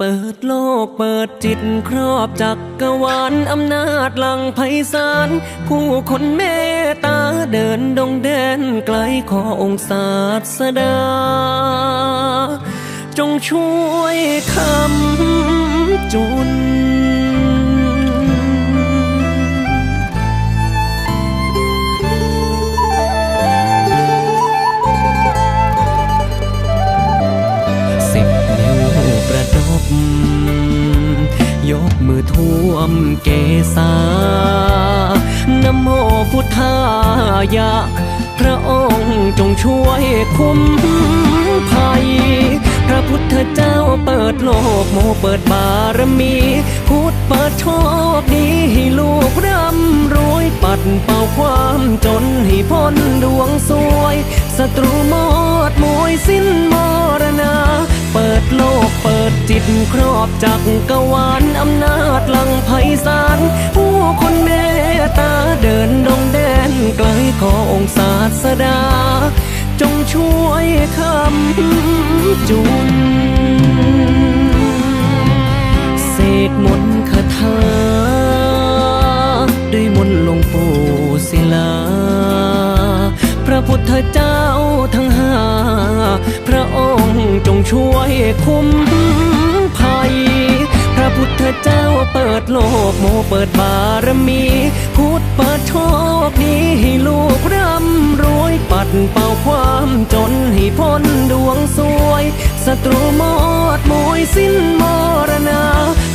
เปิดโลกเปิดจิตครอบจักกรวาลอำนาจหลังไพศาลผู้คนเมตตาเดินดงแดนไกลขอองศาสดา จงช่วยคำจุน มเกษานโมพุทธายะ พระองค์จงช่วยคุ้มภัย พระพุทธเจ้าเปิดโลกโมเปิดบารมี พุทธเปิดโชคดีให้ลูกร่ำรวยปัดเป่าความจนให้พ้นดวงสวย ศัตรูหมดมวยสิ้นหมร ดจิตครอบจักกรวาลอำนาจลังไพศาลผู้คนเมตตาเดินดงแดนไกลขอองศาสดา จงช่วยคำจุนเสกมนต์คาถาด้วยมนต์หลวงปู่ศิลา พระพุทธเจ้าทั้งห้า พระองค์จงช่วยคุ้ม พุทธเจ้าเปิดโลกโมเปิดบารมี พุทธเปิดโชคดีให้ลูกร่ำรวยปัดเป่าความจนให้พ้นดวงสวยศัตรูหมดมวยสิ้นมรณา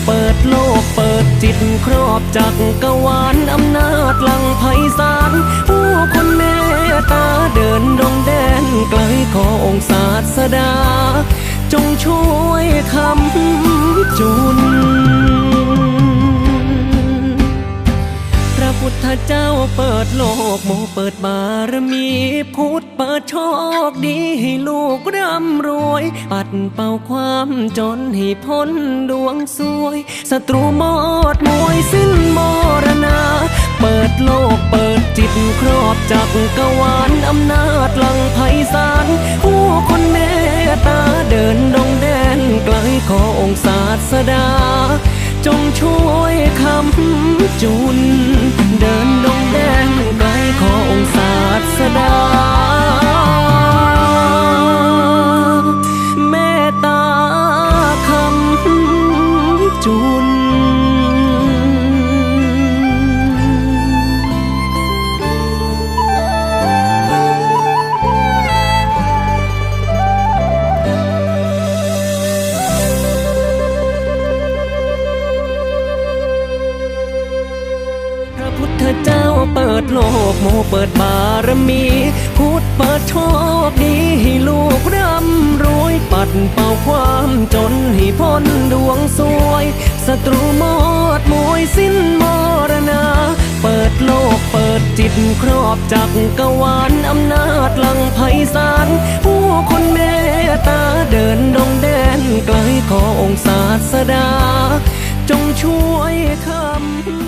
เปิดโลกเปิดจิตครอบจักกรวาลอำนาจลังไพศาลผู้คนเมตตาเดินดงแดนไกลขอองศาสดา ปิดโลกโมเปิดบารมีพุทธเปิดโชคดีให้ลูกร่ำรวย ปัดเป่าความจนให้พ้นดวงสวยศัตรูหมดมวยสิ้นมรณา เปิดโลกเปิดจิตครอบจักกวาลอำนาจลังไพศาลผู้คนเมตตาเดินดงแดนไกลขอองศาสดา จงช่วยคำจุน เจ้าเปิดโลกโมเปิดบารมีพุทธเปิดโชคดีให้ลูกร่ำรวยปัดเป่าความจนให้พ้นดวงสวยศัตรูหมดมวยสิ้นมรณา เปิดโลกเปิดจิตครอบจักกรวาลอำนาจลังไพศาลผู้คนเมตตาเดินดงแดนไกลขอองศาสดา จงช่วยคำ